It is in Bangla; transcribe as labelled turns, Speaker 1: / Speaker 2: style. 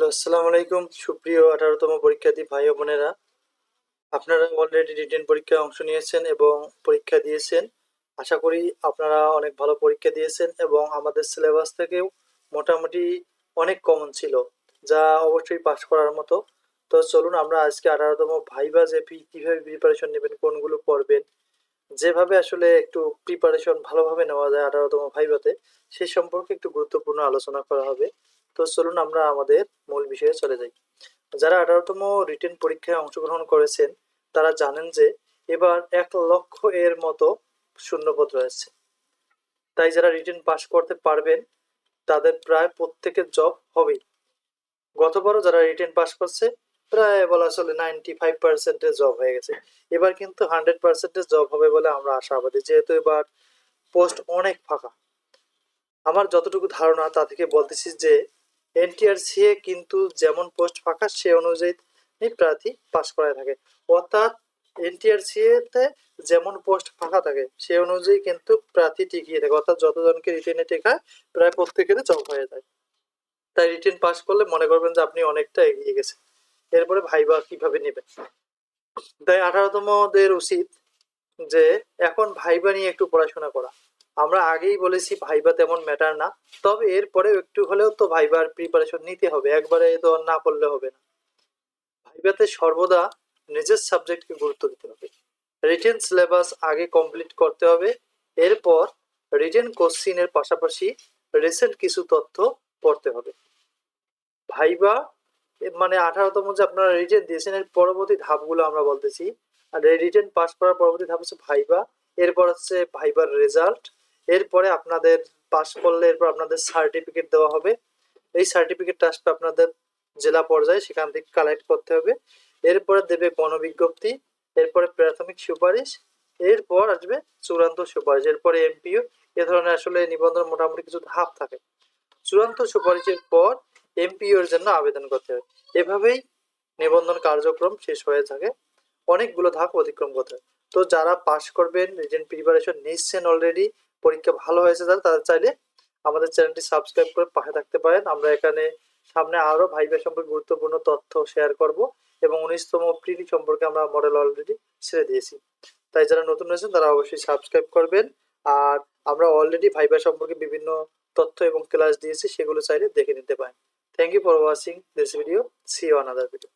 Speaker 1: হ্যালো, আসসালামু আলাইকুম। সুপ্রিয় আঠারোতম পরীক্ষার্থী ভাই বোনেরা, আপনারা অলরেডি রিটেন পরীক্ষায় অংশ নিয়েছেন এবং পরীক্ষা দিয়েছেন। আশা করি আপনারা অনেক ভালো পরীক্ষা দিয়েছেন এবং আমাদের সিলেবাস থেকেও মোটামুটি অনেক কমন ছিল, যা অবশ্যই পাশ করার মতো। তো চলুন আমরা আজকে আঠারোতম ভাইবা যে পি- কীভাবে প্রিপারেশন নেবেন, কোনগুলো পড়বেন, যেভাবে আসলে একটু প্রিপারেশন ভালোভাবে নেওয়া যায় আঠারোতম ভাইভাতে সেই সম্পর্কে একটু গুরুত্বপূর্ণ আলোচনা করা হবে। তো চলুন আমরা আমাদের মূল বিষয়ে চলে যাই। যারা আঠারোতম রিটেন পরীক্ষায় অংশগ্রহণ করেছেন, তারা জানেন যে এবার এক লক্ষ এর মতো শূন্যপদ রয়েছে। তাই যারা রিটেন পাশ করতে পারবেন, তাদের প্রায় প্রত্যেকের জব হবেই। গতবারও যারা রিটেন পাশ করছে, প্রায় বলা চলে নাইনটি ফাইভ পার্সেন্টের জব হয়ে গেছে। এবার কিন্তু হান্ড্রেড পার্সেন্টের জব হবে বলে আমরা আশাবাদী, যেহেতু এবার পোস্ট অনেক ফাঁকা। আমার যতটুকু ধারণা তা থেকে বলতেছি যে এনটিআরসি এ কিন্তু যেমন পোস্ট ফাঁকা সে অনুযায়ী প্রার্থী পাস করায় থাকে। অর্থাৎ এনটিআরসি তে যেমন পোস্ট ফাঁকা থাকে সে অনুযায়ী কিন্তু প্রার্থী টিকিয়ে থাকে। অর্থাৎ যতজনকে রিটেনে টেকায়, প্রায় প্রত্যেকের জব হয়ে যায়। তাই রিটেন পাস করলে মনে করবেন যে আপনি অনেকটা এগিয়ে গেছেন। এরপরে ভাইবা কীভাবে নেবেন তাই আঠারোতমদের উচিত যে এখন ভাইবা নিয়ে একটু পড়াশোনা করা। আমরা আগেই বলেছি ভাইবা তেমন ম্যাটার না, তবে এরপরেও একটু হলেও তো ভাইবার প্রিপারেশন নিতে হবে, একবারে তো না পড়লে হবে না। ভাইবাতে সর্বদা নিজের সাবজেক্টকে গুরুত্ব দিতে হবে। রিটেন সিলেবাস আগে কমপ্লিট করতে হবে, এরপর রিটেন কোশ্চিনের পাশাপাশি রিসেন্ট কিছু তথ্য পড়তে হবে। ভাইবা মানে আঠারোতম যে আপনারা রিটেন দিয়েছেন, এর পরবর্তী ধাপগুলো আমরা বলতেছি। আর রিটেন পাস করার পরবর্তী ধাপ হচ্ছে ভাইবা, এরপর হচ্ছে ভাইবার রেজাল্ট এরপরে আপনাদের পাস করলে এরপর আপনাদের সার্টিফিকেট দেওয়া হবে। এই সার্টিফিকেটটা আসবে আপনাদের জেলা পর্যায়ে, সেখান থেকে কালেক্ট করতে হবে। এরপরে দেবে গণবিজ্ঞপ্তি এরপরে প্রাথমিক সুপারিশ, এরপর আসবে চূড়ান্ত সুপারিশ, এরপরে এমপিও এ ধরনের আসলে নিবন্ধন মোটামুটি কিছু ধাপ থাকে। চূড়ান্ত সুপারিশের পর এমপিও এর জন্য আবেদন করতে হবে। এভাবেই নিবন্ধন কার্যক্রম শেষ হয়ে থাকে। অনেকগুলো ধাপ অতিক্রম করতে হয়। তো যারা পাস করবেন রিটেন প্রিপারেশন নিচ্ছেন অলরেডি পরীক্ষা ভালো হয়েছে তারা চাইলে আমাদের চ্যানেলটি সাবস্ক্রাইব করে পাশে থাকতে পারেন। আমরা এখানে সামনে আরও ভাইবা সম্পর্কে গুরুত্বপূর্ণ তথ্য শেয়ার করব এবং উনিশতম প্রিলি সম্পর্কে আমরা মডেল অলরেডি ছেড়ে দিয়েছি। তাই যারা নতুন রয়েছেন, তারা অবশ্যই সাবস্ক্রাইব করবেন। আর আমরা অলরেডি ভাইবা সম্পর্কে বিভিন্ন তথ্য এবং ক্লাস দিয়েছি, সেগুলো চাইলে দেখে নিতে পারেন। Thank you for watching this video see on other video